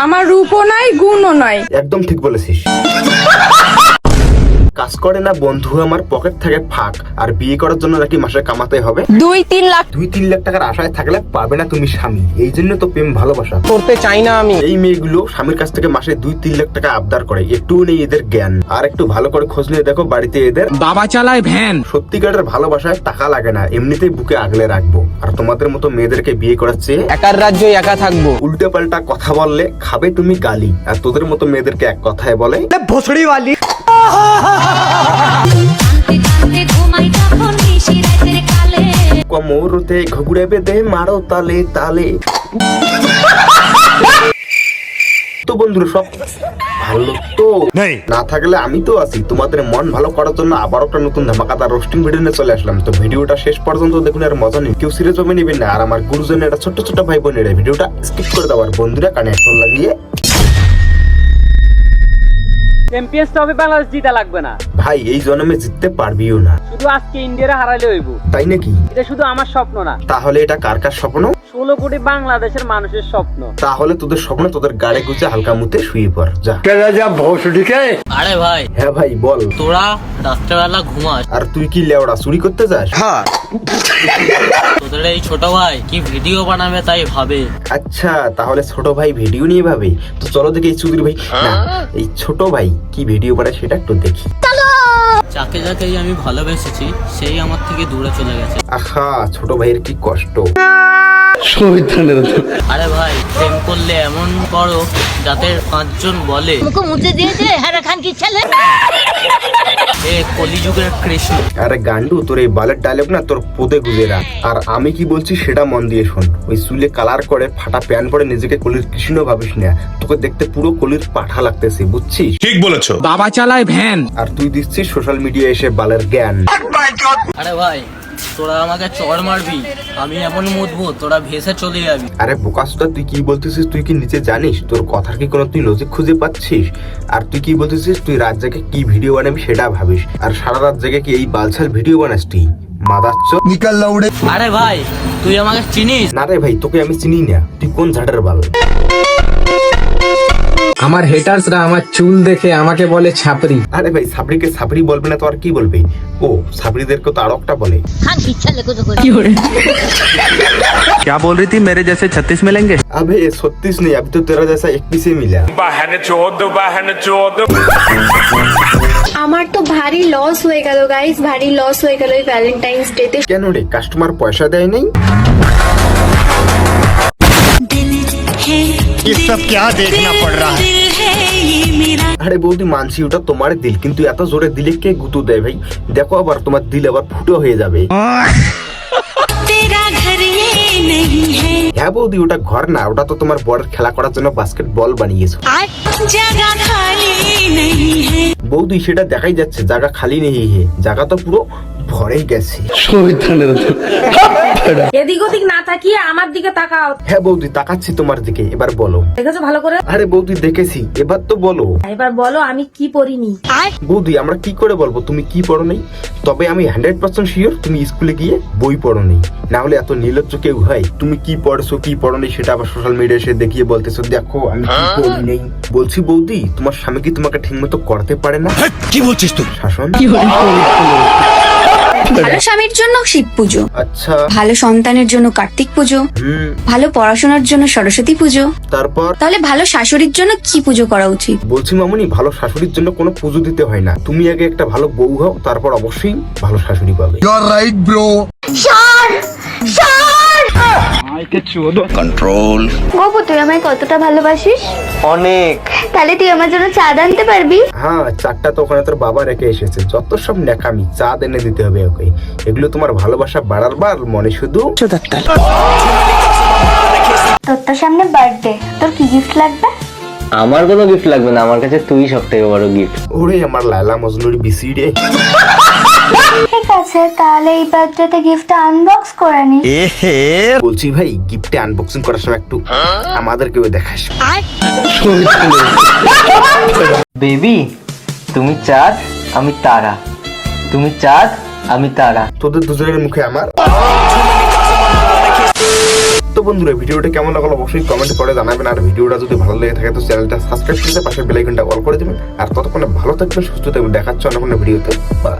আমার রূপও নাই গুণও নাই। একদম ঠিক বলেছিস। কাজ করে না বন্ধু আমার পকেট থেকে ফাঁক আর বিয়ে করার জন্য নাকি মাসে কামাতে হবে? দুই তিন লাখ। দুই তিন লাখ টাকার আশায় থাকলে পাবে না তুমি স্বামী। এই জন্য তো প্রেম ভালোবাসা। করতে চাই না আমি। এই মেয়েগুলো স্বামীর কাছ থেকে মাসে দুই তিন লাখ টাকা আবদার করে। একটু নেই এদের জ্ঞান। আর একটু ভালো করে খোঁজ নিয়ে দেখো বাড়িতে এদের। বাবা চালায় ভ্যান। সত্যিকারের ভালোবাসায় টাকা লাগে না এমনিতেই বুকে আগলে রাখব। আর তোমাদের মতো মেয়েদেরকে বিয়ে করাচ্ছে একার রাজ্য একা থাকব। উল্টে পাল্টা কথা বললে খাবে তুমি গালি। আর তোদের মতো মেয়েদেরকে এক কথায় বলে কান্তে কান্তে ঘুরে বেঁধে মারো তালে তালে। তো বন্ধুরা সব ভালো তো? না থাকলে আমি তো আছি। তোমাদের মন ভালো করার জন্য আবার একটা নতুন ধামাকাদার রোস্টিং ভিডিও নিয়ে চলে আসলাম। তো ভিডিওটা শেষ পর্যন্ত দেখুন আর মজা নেই কেউ সিরিয়াস ভাবে নেবেন না। আর আমার গুরুজনের একটা ছোট্ট ছোট্ট ভাই বোনেরা ভিডিওটা স্কিপ করে দেওয়ার বন্ধুরা কানে লাগিয়ে চ্যাম্পিয়ন্স ট্রফি বাংলাদেশ জিতা লাগবে না। ভাই এই জন্মে জিততে পারবিও না। শুধু আজকে ইন্ডিয়ারা হারাইলে হইব। তাই নাকি? এটা শুধু আমার স্বপ্ন না। তাহলে এটা কার কার স্বপ্ন? ষোলো কোটি বাংলাদেশের মানুষের স্বপ্ন। তাহলে তোদের স্বপ্ন তোদের গাড়ে গুছে হালকা মুতে শুয়ে পড় যা। আরে ভাই। হ্যাঁ ভাই বল। তোরা রাত্রেবেলা ঘুমাস। আর তুই কি লেওড়া চুরি করতে যাস? তোদের এই ছোট ভাই কি ভিডিও বানাবে তাই ভাবে। আচ্ছা তাহলে ছোট ভাই ভিডিও নিয়ে ভাবে। তো চলো দেখি এই চুদির ভাই। না এই ছোট ভাই কি ভিডিও বানায় সেটা একটু দেখি। যাকে যাকে আমি ভালোবেসেছি সেই আমার থেকে দূরে চলে গেছে। আহা ছোট ভাইয়ের কি কষ্ট। আরে ভাই প্রেম করলে এমন করো যাতে পাঁচজন বলে। মুখে মুছে দিয়েছে হ্যাঁ খান কি ছেলে? এ কলিযুগের কৃষ্ণ। আরে গান্ডু তোর এই বালের ডায়লগ না তোর পোদে গুজে রাখ আর আমি কি বলছি সেটা মন দিয়ে শোন। ওই চুলে কালার করে ফাটা প্যান পরে নিজেকে কলির কৃষ্ণ ভাবিস না। তোকে দেখতে পুরো কলির পাঠা লাগতেছে বুঝছিস? ঠিক বলেছ। বাবা চালায় ভ্যান। আর তুই দিচ্ছিস সোশ্যাল মিডিয়া এসে বালের জ্ঞান। আরে ভাই তোরা আমাকে চড় মারবি আমি এমন মুদবো তোরা ভেসে চলে যাবি। আরে বোকাসটা তুই কি বলতেছিস? তুই কি নিচে জানিস? তোর কথার কি কোনো তুই লজিক খুঁজে পাচ্ছিস? আর তুই কি বলতেছিস? তুই রাত জেগে কি ভিডিও বানাবি সেটা ভাবিস। আর সারা রাত জেগে কি এই বালছাল ভিডিও বানাস তুই? মাদাচ্ছ আরে ভাই তুই আমাকে চিনিস? না রে ভাই তোকে আমি চিনি না। তুই কোন ঝাটের বাল? আমার হেটার্সরা আমার চুল দেখে আমাকে বলে ছাপরি আরে ভাই সাবরিকে সাবরি বলবে না তো আর কি বলবে ও সাবরিদেরকে তো আরো একটা বলে খান কি ছেলে কোথা করে क्या बोल रही थी मेरे जैसे छत्तीस मिलेंगे अबे छत्तीस नहीं अभी तो तेरा जैसा इक्कीस ही मिला আমার তো ভারী লস হয়ে গেল গাইস ভারী লস হয়ে গেল এই ভ্যালেন্টাইন্স ডেতে কেন রে কাস্টমার পয়সা দেয় নাই ये सब क्या देखना पड़ रहा है আরে বৌদি মানছি ওটা তোমার দিল কিন্তু এত জোরে দিলে কে গুতু দেয় ভাই দেখো আবার তোমার দিল আবার ফুটো হয়ে যাবে হ্যাঁ বৌদি ওটা ঘর না ওটা তো তোমার বড় খেলা করার জন্য বাস্কেট বল বানিয়েছো বৌদি সেটা দেখাই যাচ্ছে জায়গা খালি নেই হে জায়গা তো পুরো ভরেই গেছে এদিক ওদিক না তাকিয়ে আমার দিকে তাকাও। হ্যাঁ বৌদি তাকাচ্ছি তোমার দিকে এবার বলো। দেখেছ ভালো করে? আরে বৌদি দেখেছি এবার তো বলো। এবার বলো আমি কি পড়িনি? বৌদি আমরা কি করে বলব? তুমি কি পড়ো নাই? তবে আমি হান্ড্রেড পার্সেন্ট শিওর তুমি স্কুলে গিয়ে বই পড়ো নাই। না হলে এত নির্লজ্জ কেউ হয়। তুমি কি পড়ছো কি পড়ো নাই সেটা আবার সোশ্যাল মিডিয়া এসে দেখিয়ে বলতেছো দেখো আমি কি পড়ি নেই। বলছি বৌদি তোমার স্বামী কি তোমাকে ঠিক মতো করতে পারে না? কি বলছিস তুই? শাসন? ভালো স্বামীর জন্য শিব পুজো। আচ্ছা। ভালো সন্তানের জন্য কার্তিক পুজো। ভালো পড়াশোনার জন্য সরস্বতী পুজো। তারপর? তাহলে ভালো শাশুড়ির জন্য কি পুজো করা উচিত? বলছি মামুনি ভালো শাশুড়ির জন্য কোনো পুজো দিতে হয় না। তুমি আগে একটা ভালো বউ হও তারপর অবশ্যই ভালো শাশুড়ি পাবে। কন্ট্রোল গোপু তুই আমায় কতটা ভালোবাসিস? অনেক। তাহলে তুই আমার জন্য চা আনতে পারবি? হ্যাঁ চারটা তো ওখানে তোর বাবা রেখে এসেছে। যত সব চা এনে দিতে হবে ওকে। এগুলো তোমার ভালোবাসা বাড়ার মনে শুধু তোর তো সামনে বার্থডে তোর কি গিফট লাগবে? আমার কোনো গিফট লাগবে না আমার কাছে তুই সব থেকে বড় গিফট ওরে আমার লালা মজনুর বিসি রে ঠিক আছে তাহলে এই বার্থডেতে গিফট আনবক্স করে নি। বলছি ভাই গিফটে আনবক্সিং করার সময় একটু আমাদেরকেও দেখাস। বেবি তুমি চাঁদ আমি তারা। তুমি চাঁদ আমি তারা। তোদের দুজনের মুখে আমার। তো বন্ধুরা ভিডিওটা কেমন লাগল অবশ্যই কমেন্ট করে জানাবেন। আর ভিডিওটা যদি ভালো লেগে থাকে তো চ্যানেলটা সাবস্ক্রাইব করতে পাশের বেল আইকনটা অল করে দেবেন। আর ততক্ষণে ভালো থাকবেন সুস্থ থাকবেন। দেখাচ্ছে অন্য কোনো ভিডিওতে। বাই